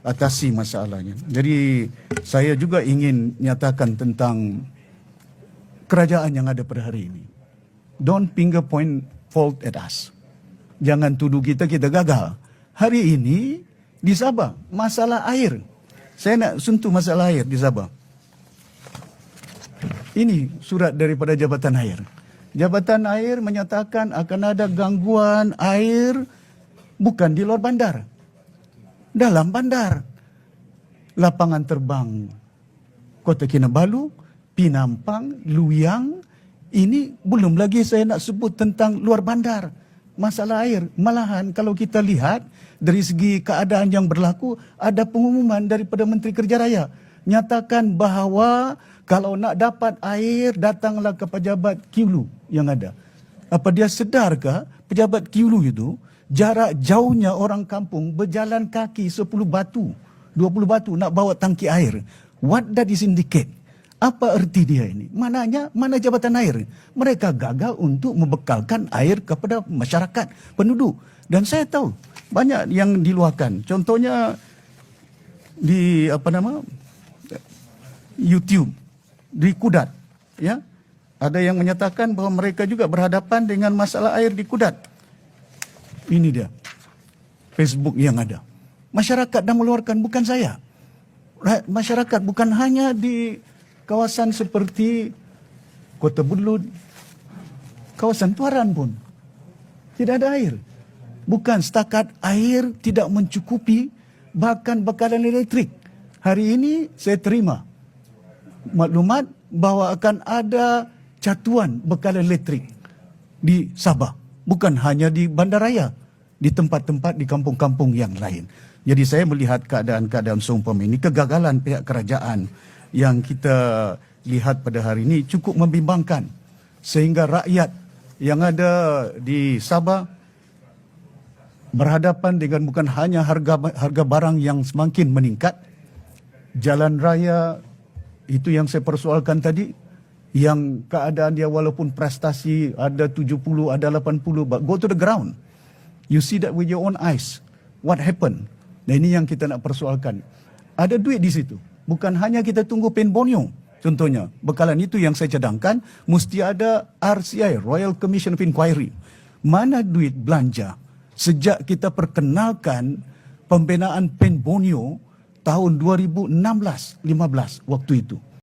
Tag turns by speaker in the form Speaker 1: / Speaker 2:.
Speaker 1: atasi masalahnya. Jadi saya juga ingin nyatakan tentang kerajaan yang ada pada hari ini. Don't finger point fault at us. Jangan tuduh kita kita gagal. Hari ini di Sabah masalah air. Saya nak sentuh masalah air di Sabah. Ini surat daripada Jabatan Air. Jabatan Air menyatakan akan ada gangguan air bukan di luar bandar. Dalam bandar. Lapangan terbang Kota Kinabalu, Pinampang, Luyang, ini belum lagi saya nak sebut tentang luar bandar. Masalah air. Malahan kalau kita lihat dari segi keadaan yang berlaku, ada pengumuman daripada Menteri Kerja Raya. Nyatakan bahawa kalau nak dapat air, datanglah ke pejabat Kiulu yang ada. Apa dia sedarkah pejabat Kiulu itu, jarak jauhnya orang kampung berjalan kaki 10 batu, 20 batu nak bawa tangki air. What that is indicate? Apa erti dia ini? Mananya, mana jabatan air? Mereka gagal untuk membekalkan air kepada masyarakat, penduduk. Dan saya tahu, banyak yang diluahkan. Contohnya, di apa nama, YouTube, di Kudat. Ya, Ada yang menyatakan bahawa mereka juga berhadapan dengan masalah air di Kudat. Ini dia, Facebook yang ada. Masyarakat dah mengeluarkan, bukan saya. Ra- Masyarakat bukan hanya di kawasan seperti Kota Bulut, kawasan Tuaran pun. Tidak ada air. Bukan setakat air tidak mencukupi, bahkan bekalan elektrik. Hari ini saya terima maklumat bahawa akan ada catuan bekalan elektrik di Sabah. Bukan hanya di bandaraya, di tempat-tempat di kampung-kampung yang lain. Jadi saya melihat keadaan-keadaan seumpama ini, kegagalan pihak kerajaan yang kita lihat pada hari ini cukup membimbangkan. Sehingga rakyat yang ada di Sabah berhadapan dengan bukan hanya harga harga barang yang semakin meningkat, jalan raya itu yang saya persoalkan tadi yang keadaan dia walaupun prestasi ada 70 ada 80 but go to the ground. You see that with your own eyes. What happened? Nah ini yang kita nak persoalkan. Ada duit di situ. Bukan hanya kita tunggu pen bonyo contohnya. Bekalan itu yang saya cadangkan mesti ada RCI Royal Commission of Inquiry. Mana duit belanja sejak kita perkenalkan pembinaan pen bonyo tahun 2016 15 waktu itu